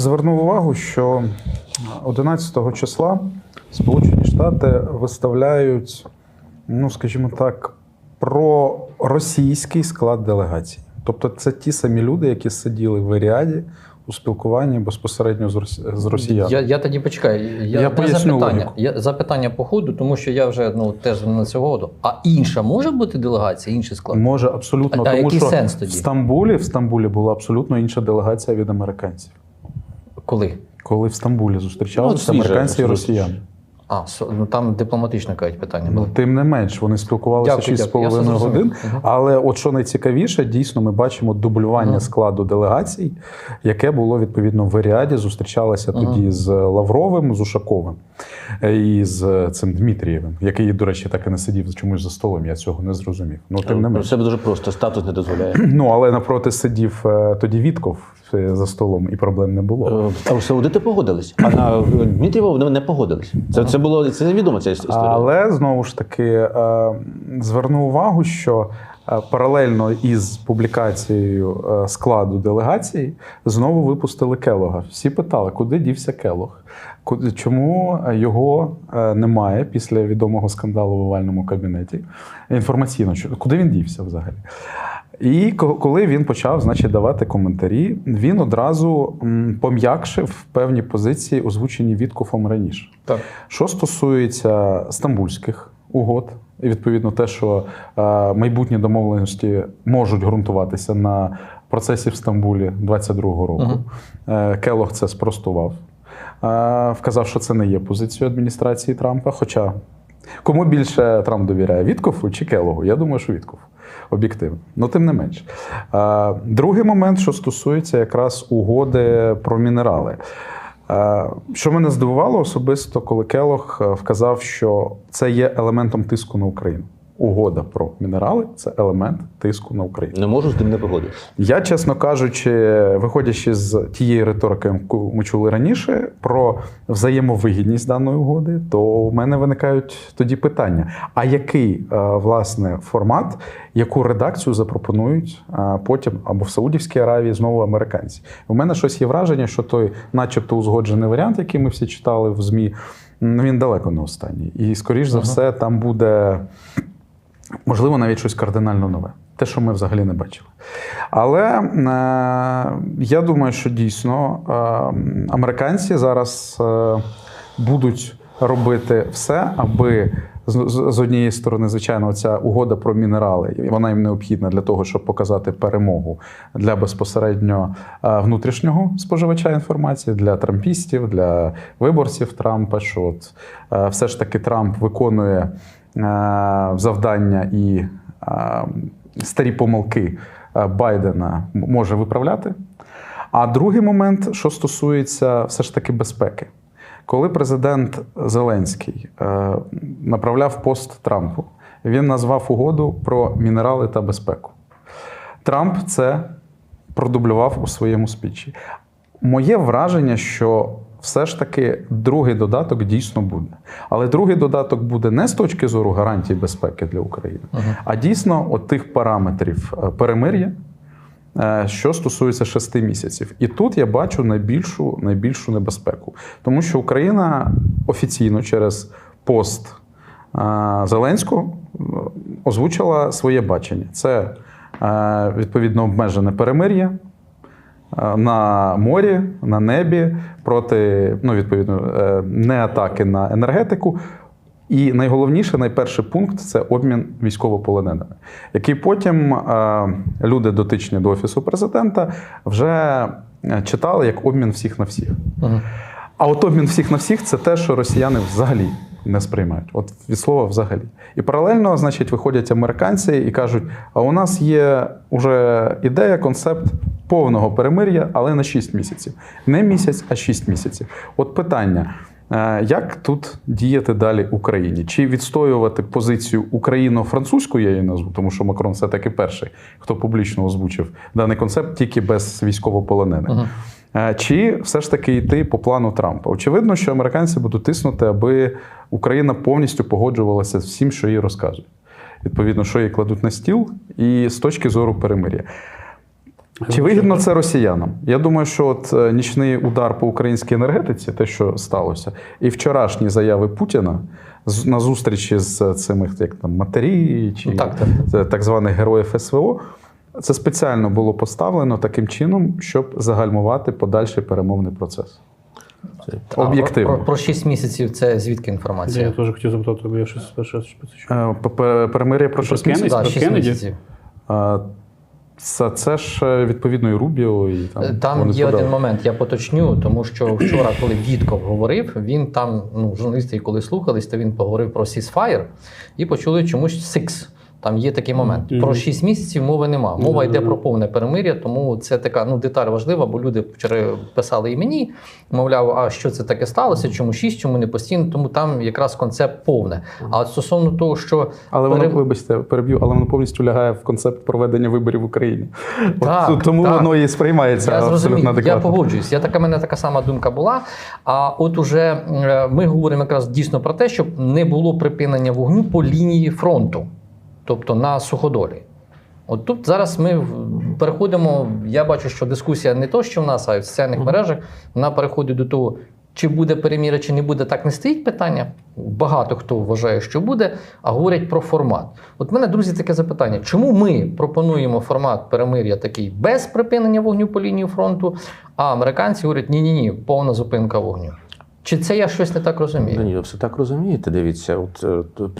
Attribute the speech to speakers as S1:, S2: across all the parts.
S1: звернув увагу, що 11 числа Сполучені Штати виставляють, ну скажімо так, про російський склад делегації. Тобто це ті самі люди, які сиділи в Еріаді у спілкуванні безпосередньо з рос- з росіянами.
S2: Я, я тоді почекаю. Я,
S1: Я поясню
S2: запитання.
S1: логіку.
S2: Я, запитання по ходу, тому що я вже ну, теж на цього году. А інша може бути делегація, інший склад?
S1: Може абсолютно,
S2: А- а
S1: тому
S2: який
S1: що
S2: сенс тоді?
S1: в Стамбулі, в Стамбулі була абсолютно інша делегація від американців.
S2: Коли?
S1: Коли в Стамбулі зустрічалися
S3: Ну,
S1: американці і росіяни.
S2: А, ну там дипломатично кажуть питання
S1: Ну, тим не менш, вони спілкувалися
S2: Дякую, дякую. Я
S1: 6,5 годин. Але от що найцікавіше, дійсно, ми бачимо дублювання
S2: Мгм.
S1: складу делегацій, яке було відповідно в Варіаді. Зустрічалися
S2: Мгм.
S1: тоді з Лавровим, з Ушаковим е, і з цим Дмитрієвим, який, до речі, так і не сидів чомусь за столом. Я цього не зрозумів. Ну тим не
S3: У
S1: менш.
S3: себе дуже просто, статус не дозволяє.
S1: Ну але напроти сидів е, тоді Вітков е, за столом, і проблем не було.
S3: Е, А саудити погодились, а на е, Дмитрієва вони не погодились. Це, це було це відомо ця історія.
S1: Але знову ж таки е, зверну увагу, що паралельно із публікацією е, складу делегації знову випустили Келога. Всі питали, куди дівся Келог, чому його е, немає після відомого скандалу в овальному кабінеті. Інформаційно, куди він дівся взагалі. І коли він почав значить, давати коментарі, він одразу пом'якшив певні позиції, озвучені Віткофом раніше.
S2: Так.
S1: Що стосується стамбульських угод, і відповідно те, що е, майбутні домовленості можуть ґрунтуватися на процесі в Стамбулі 22-го року, е, Келох це спростував. Е, Вказав, що це не є позицією адміністрації Трампа. Хоча кому більше Трамп довіряє Віткофу чи Келогу? Я думаю, що Віткофу. Об'єктивно. Ну, тим не менш. Другий момент, що стосується якраз угоди про мінерали. Е, Що мене здивувало особисто, коли Келох е, вказав, що це є елементом тиску на Україну. Угода про мінерали це елемент тиску на Україну.
S3: Не можу з тим не погодитися.
S1: Я, чесно кажучи, виходячи з тієї риторики, яку ми чули раніше, про взаємовигідність даної угоди, то у мене виникають тоді питання: а який е, власне формат, яку редакцію запропонують е, потім або в Саудівській Аравії знову американці? У мене щось є враження, що той, начебто, узгоджений варіант, який ми всі читали в ЗМІ, він далеко не останній. І, скоріш за
S2: Ага.
S1: все, там буде. Можливо, навіть щось кардинально нове, те, що ми взагалі не бачили. Але е, я думаю, що дійсно е, американці зараз е, будуть робити все, аби з, однієї сторони, звичайно, ця угода про мінерали, вона їм необхідна для того, щоб показати перемогу для безпосередньо внутрішнього споживача інформації, для трампістів, для виборців Трампа. Що от все ж таки Трамп виконує завдання і е, старі помилки е, Байдена може виправляти. А другий момент, що стосується все ж таки безпеки. Коли президент Зеленський е, направляв пост Трампу, він назвав угоду про мінерали та безпеку. Трамп це продублював у своєму спічі. Моє враження, що все ж таки другий додаток дійсно буде. Але другий додаток буде не з точки зору гарантій безпеки для України, а дійсно от тих параметрів е, перемир'я, е, що стосується шести місяців. І тут я бачу найбільшу, найбільшу небезпеку, тому що Україна офіційно через пост е, Зеленського озвучила своє бачення. Це відповідно обмежене перемир'я. Е, На морі, на небі проти ну, відповідно е, не атаки на енергетику. І найголовніше, найперший пункт це обмін військовополоненими, який потім е, люди, дотичні до офісу президента, вже читали як обмін всіх на всіх.
S2: Мгм.
S1: А от обмін всіх на всіх це те, що росіяни взагалі не сприймають. От від слова взагалі. І паралельно, значить, виходять американці і кажуть: а у нас є вже ідея, концепт повного перемир'я, але на 6 місяців. Не місяць, а 6 місяців. От питання. е, Як тут діяти далі Україні? Чи відстоювати позицію україно-французьку, я її назву, тому що Макрон все таки перший, хто публічно озвучив даний концепт тільки без військовополонених.
S2: Мгм.
S1: Е, Чи все ж таки йти по плану Трампа? Очевидно, що американці будуть тиснути, аби Україна повністю погоджувалася з всім, що їй розказують. Відповідно, що їй кладуть на стіл, і з точки зору перемир'я. Чи вигідно це росіянам? Я думаю, що от е, нічний удар по українській енергетиці, те, що сталося, і вчорашні заяви Путіна на зустрічі з цими як там матері чи
S2: Ну, так, так.
S1: так званих героїв СВО. Це спеціально було поставлено таким чином, щоб загальмувати подальший перемовний процес. Об'єктивно.
S2: Про, про 6 місяців це звідки
S4: Це я теж хотів запитати, бо я щось перше.
S1: Е, Перемир'я про
S4: Про
S1: 6 місяців.
S2: Так,
S4: про
S2: 6 місяців.
S1: Е, Це, це ж е, відповідно і Рубіо, і там,
S2: Там є один момент, я поточню, тому що вчора, коли Вітков говорив, він там, ну, журналісти, коли слухались, то він поговорив про ceasefire і почули чомусь six. Там є такий момент. Про 6 місяців мови нема. Мова йде про повне перемир'я, тому це така ну, деталь важлива, бо люди вчора писали і мені, мовляв, а що це таке сталося, чому 6, чому не постійно, тому там якраз концепт повне. А стосовно того, що
S1: Але воно, вибачте, переб'ю, але воно повністю лягає в концепт проведення виборів в Україні. От тому
S2: так.
S1: воно і сприймається
S2: Я
S1: абсолютно
S2: зрозумів, я
S1: адекватно.
S2: погоджуюсь. Я така мене така сама думка була. А от уже е, ми говоримо якраз дійсно про те, щоб не було припинення вогню по лінії фронту, тобто на суходолі. От тут зараз ми переходимо. Я бачу, що дискусія не то, що в нас, а й в соціальних мережах, вона переходить до того, чи буде переміря, чи не буде, так не стоїть питання. Багато хто вважає, що буде, а говорять про формат. От мене, друзі, таке запитання: чому ми пропонуємо формат перемир'я такий без припинення вогню по лінії фронту, а американці говорять, ні-ні ні, повна зупинка вогню. Чи це я щось не так розумію?
S3: Ну, все так розумієте. Дивіться, от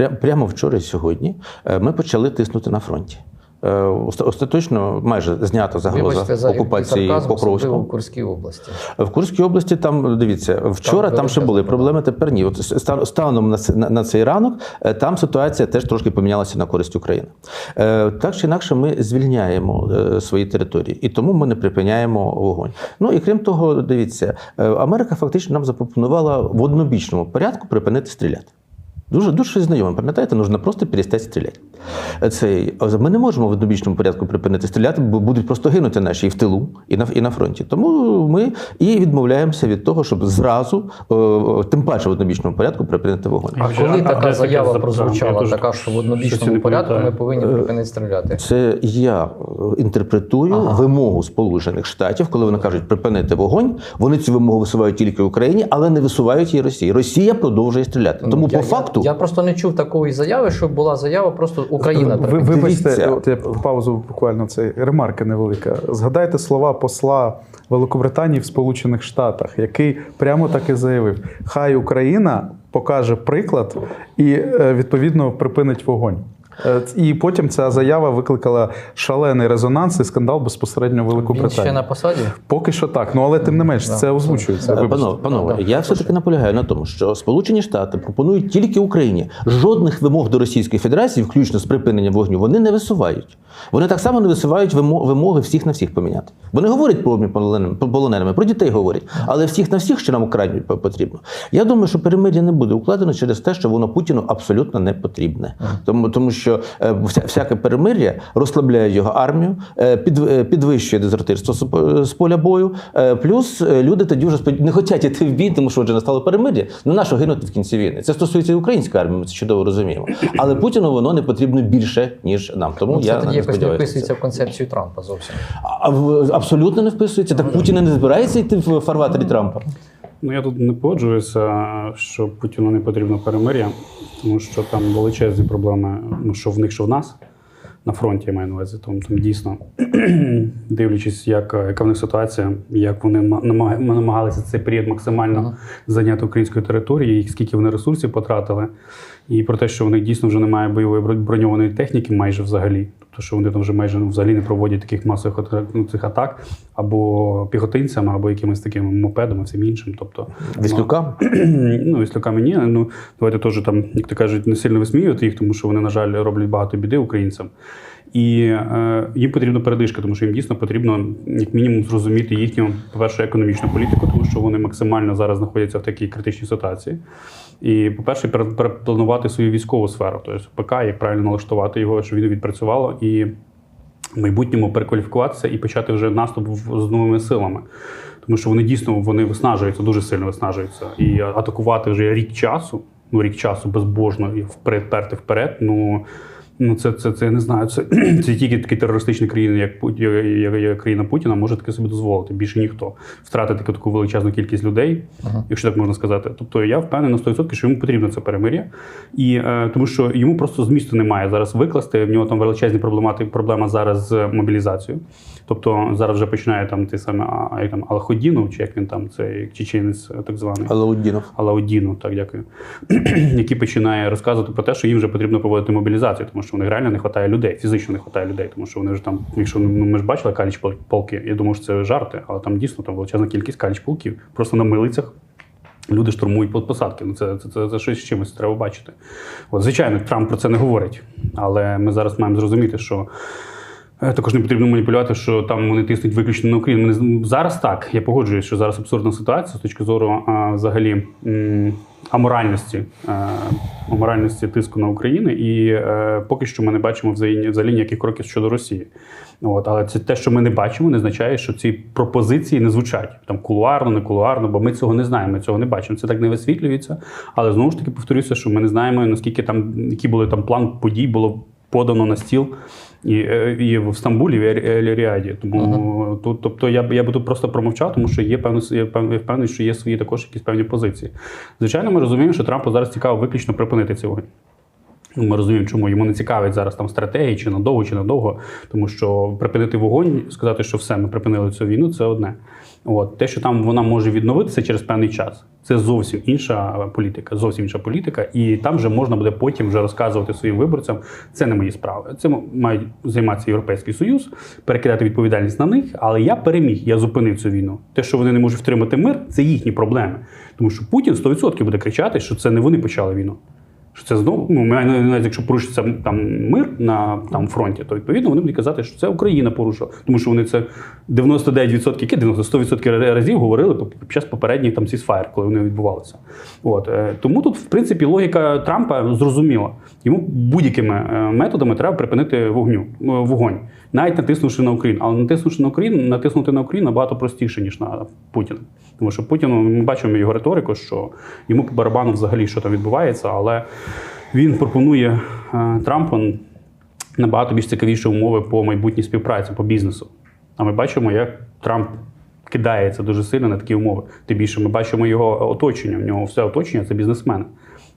S3: е, прямо вчора і сьогодні е, ми почали тиснути на фронті. Е, оста- Остаточно майже знята загроза
S2: Вибачте за
S3: окупації Покровського.
S2: в Курській області.
S3: В Курській області там дивіться, вчора там, ще були проблеми. Тепер ні. От станом на, на, на цей ранок е, там ситуація теж трошки помінялася на користь України. Е, Так чи інакше, ми звільняємо свої території, і тому ми не припиняємо вогонь. Ну і крім того, дивіться, Америка фактично нам запропонувала в однобічному порядку припинити стріляти. Дуже дуже щось знайоме. Пам'ятаєте, нужно просто перестати стріляти. Цей ми не можемо в однобічному порядку припинити стріляти, бо будуть просто гинути наші і в тилу, і на і на фронті. Тому ми і відмовляємося від того, щоб зразу, е, тим паче в однобічному порядку, припинити вогонь.
S2: А коли
S4: а
S2: така
S4: таке
S2: заява
S4: запитання?
S2: прозвучала,
S4: Я
S2: така, що в однобічному порядку ми повинні припинити стріляти?
S3: Це я е, інтерпретую
S2: Ага.
S3: вимогу Сполучених Штатів, коли вони кажуть припинити вогонь. Вони цю вимогу висувають тільки Україні, але не висувають її Росії. Росія продовжує стріляти. Тому
S2: Ну, я,
S3: по факту
S2: Я, я просто не чув такої заяви, щоб була заява, просто Україна
S1: Ви, вибачте, от я паузу буквально це ремарка невелика. Згадайте слова посла Великобританії в Сполучених Штатах, який прямо так і заявив: Хай Україна покаже приклад і е, відповідно припинить вогонь. Е, І потім ця заява викликала шалений резонанс і скандал безпосередньо в
S2: Він ще на посаді.
S1: Поки що так, ну але тим не менш, це озвучується.
S3: Е, Панове, панове,
S2: Да,
S3: я все-таки наполягаю на тому, що Сполучені Штати пропонують тільки Україні жодних вимог до Російської Федерації, включно з припиненням вогню, вони не висувають. Вони так само не висувають вимо- вимоги всіх на всіх поміняти. Вони говорять про обмін полоненими, полоненими, про дітей говорять, але всіх на всіх, що нам Україні потрібно. Я думаю, що перемир'я не буде укладено через те, що воно Путіну абсолютно не потрібне. Тому, тому що е, вся, всяке перемир'я розслабляє його армію, е, е, підвищує дезертирство з, поля бою. е, Плюс е, люди тоді вже не хочуть іти в бій, тому що вже настало перемир'я. Ну на що гинути в кінці війни? Це стосується і української армії, ми це чудово розуміємо. Але Путіну воно не потрібно більше ніж нам. Тому
S2: Ну, це
S3: я
S2: тоді
S3: не
S2: якось не вписується в концепцію Трампа зовсім.
S3: А, абсолютно не вписується. Так Путін не збирається йти в фарватері Трампа.
S4: Ну я тут не погоджуюся, що Путіну не потрібно перемир'я, тому що там величезні проблеми, ну що в них, що в нас на фронті я маю на увазі. Тому там дійсно дивлячись, як, яка в них ситуація, як вони ма- намагалися цей період максимально
S2: Ага.
S4: зайняти української території, і скільки вони ресурсів потратили, і про те, що в них дійсно вже немає бойової бро- броньованої техніки, майже взагалі. Тобто, що вони там вже майже ну, взагалі не проводять таких масових ну, цих атак або піхотинцями, або якимись такими мопедами, всім іншим. Тобто,
S3: Віслюка?
S4: ну, віслюками ні. Ну, давайте теж там, як то кажуть, не сильно висміювати їх, тому що вони, на жаль, роблять багато біди українцям. І е, їм потрібна передишка, тому що їм дійсно потрібно як мінімум зрозуміти їхню, по-перше, економічну політику, тому що вони максимально зараз знаходяться в такій критичній ситуації. І, по-перше, перепланувати свою військову сферу, тобто ПК, як правильно налаштувати його, щоб він відпрацювало і в майбутньому перекваліфікуватися і почати вже наступ з новими силами. Тому що вони дійсно вони виснажуються, дуже сильно виснажуються. І атакувати вже рік часу, ну рік часу безбожно і вперед, вперед. Ну Ну, це, це, це я не знаю. Це, це тільки такі терористичні країни, як, як, як, як країна Путіна, може таке собі дозволити. Більше ніхто втратити таку, таку величезну кількість людей, якщо так можна сказати. Тобто я впевнений на 100%, що йому потрібно це перемир'я. І е, тому що йому просто змісту немає зараз викласти. В нього там величезні проблемати, проблема зараз з мобілізацією. Тобто зараз вже починає там ти саме а, як там Алходінов, чи як він там, цей чеченець так званий.
S3: Алауддінов.
S4: Алаудіну, так дякую, який починає розказувати про те, що їм вже потрібно проводити мобілізацію, тому що в них реально не вистачає людей, фізично не вистачає людей, тому що вони вже там, якщо ну, ми ж бачили каліч полки, я думаю, що це жарти, але там дійсно там величезна кількість каліч полків. Просто на милицях люди штурмують посадки. Ну це, це, це, це щось з чимось треба бачити. От, звичайно, Трамп про це не говорить, але ми зараз маємо зрозуміти, що. Е, Також не потрібно маніпулювати, що там вони тиснуть виключно на Україну. Зараз так. Я погоджуюсь, що зараз абсурдна ситуація з точки зору а, взагалі аморальності, е, аморальності тиску на Україну. І е, поки що ми не бачимо взагалі, взагалі ніяких кроків щодо Росії. От, але це те, що ми не бачимо, не означає, що ці пропозиції не звучать там кулуарно, не кулуарно, бо ми цього не знаємо, ми цього не бачимо. Це так не висвітлюється. Але знову ж таки повторюся, що ми не знаємо наскільки там, які були там план подій було подано на стіл і, е, і в Стамбулі, і в Ель-Ріаді. Тому тут, тобто я б я би тут просто промовчав, тому що є певно, я впевнений, що є свої також якісь певні позиції. Звичайно, ми розуміємо, що Трампу зараз цікаво виключно припинити цей вогонь. Ми розуміємо, чому йому не цікавить зараз там стратегії, чи надовго, чи надовго. Тому що припинити вогонь, сказати, що все, ми припинили цю війну, це одне. От те, що там вона може відновитися через певний час, це зовсім інша політика. Зовсім інша політика, і там вже можна буде потім вже розказувати своїм виборцям. Це не мої справи. Це мають займатися Європейський Союз, перекидати відповідальність на них. Але я переміг, я зупинив цю війну. Те, що вони не можуть втримати мир, це їхні проблеми. Тому що Путін 100% буде кричати, що це не вони почали війну. Що це знову, ну, навіть якщо порушиться там мир на там, фронті, то відповідно вони будуть казати, що це Україна порушила. Тому що вони це 99%, яке 90, 100% разів говорили під час попередніх там сісфаєр, коли вони відбувалися. От. е, Тому тут, в принципі, логіка Трампа зрозуміла. Йому будь-якими е, методами треба припинити вогню, е, вогонь, навіть натиснувши на Україну. Але натиснувши на Україну, натиснути на Україну набагато простіше, ніж на Путіна. Тому що Путіну ми бачимо його риторику, що йому по барабану взагалі що там відбувається, але він пропонує е, Трампу набагато більш цікавіші умови по майбутній співпраці, по бізнесу. А ми бачимо, як Трамп кидається дуже сильно на такі умови. Тим більше ми бачимо його оточення. В нього все оточення це бізнесмени,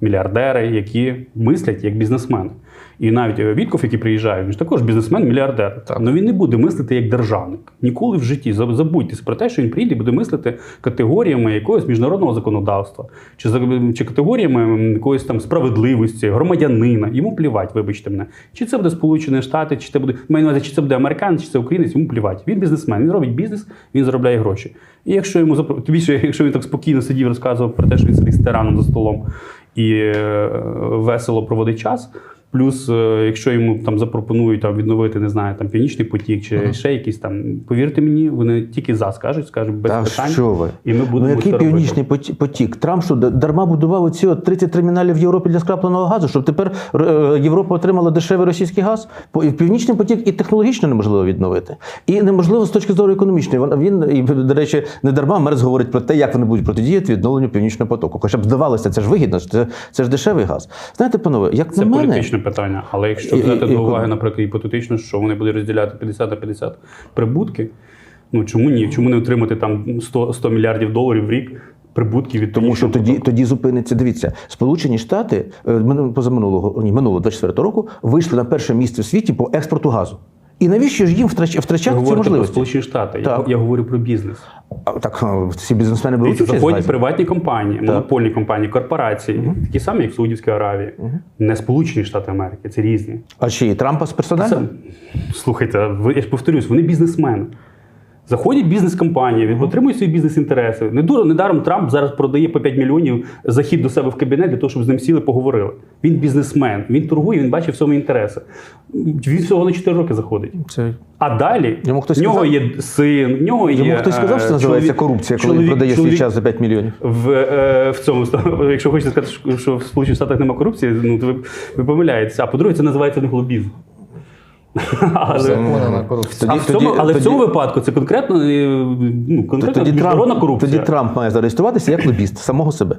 S4: мільярдери, які мислять як бізнесмени. І навіть е, Вітков, який приїжджає, він ж також бізнесмен-мільярдер. Але він не буде мислити як державник. Ніколи в житті. Заб- Забудьте про те, що він прийде і буде мислити категоріями якогось міжнародного законодавства, чи, чи категоріями якоїсь там справедливості, громадянина. Йому плівать, вибачте мене. Чи це буде Сполучені Штати, чи це буде увазі, чи це буде американець, чи це українець, йому плівать. Він бізнесмен, він робить бізнес, він заробляє гроші. І якщо йому більше, якщо він так спокійно сидів, розказував про те, що він сидить з тираном за столом і е, весело проводить час. Плюс, е, якщо йому там запропонують там відновити, не знаю, там північний потік чи ще якийсь там, повірте мені, вони тільки за скажуть, скажуть без
S3: Та
S4: питань.
S3: що ви?
S4: І ми будемо
S3: ну, який
S4: це
S3: північний поті- потік? Трамп що дарма будував оці от 30 терміналів в Європі для скрапленого газу, щоб тепер е, Європа отримала дешевий російський газ. Північний потік і технологічно неможливо відновити. І неможливо з точки зору економічної. Він, і, до речі, не дарма Мерц говорить про те, як вони будуть протидіяти відновленню північного потоку. Хоча б здавалося, це ж вигідно, це, це ж дешевий газ. Знаєте, панове, як
S4: Це
S3: на мене,
S4: питання. Але якщо взяти до уваги, наприклад, гіпотетично, що вони будуть розділяти 50 на 50 прибутки, ну чому ні? Чому не отримати там 100, 100 мільярдів доларів в рік прибутків від
S3: Тому що тоді,
S4: потоку?
S3: тоді зупиниться. Дивіться, Сполучені Штати е, позаминулого ні, минулого 24 року вийшли на перше місце в світі по експорту газу. І навіщо ж їм втрач,
S4: Ви
S3: втрачати ці
S4: говорите про? Сполучені Штати. Я,
S3: Так.
S4: я говорю про бізнес.
S3: А, Так е, всі бізнесмени беруть участь.
S4: заходять приватні компанії, монопольні компанії, корпорації, такі самі, як в Саудівській Аравії, не Сполучені Штати Америки, це різні.
S3: А чи і Трампа з персонально?
S4: Слухайте, я ж повторюсь, вони бізнесмени. Заходять бізнес-компанії, він отримує свої бізнес-інтереси. Не дуро, недаром Трамп зараз продає по 5 мільйонів захід до себе в кабінет для того, щоб з ним сіли поговорили. Він бізнесмен, він торгує, він бачить в цьому інтереси. Він всього на 4 роки заходить.
S3: Це
S4: А далі
S3: Йому хтось
S4: в нього
S3: сказав?
S4: є син, в нього є.
S3: йому хтось сказав, що це називається
S4: чоловік-
S3: корупція, коли він
S4: чоловік-
S3: продає свій час за 5 мільйонів.
S4: в, е, в цьому якщо хочете сказати, що в Сполучених Штатах немає корупції, ну то ви, ви помиляєтеся. А по-друге, це називається не лобізм. Але,
S2: Законна корупція.
S4: а в цьому,
S3: тоді-
S4: але в цьому випадку це конкретно, ну, конкретно
S3: Тоді
S4: міжнародна
S3: Трамп,
S4: корупція.
S3: тоді Трамп має зареєструватися як лобіст самого себе.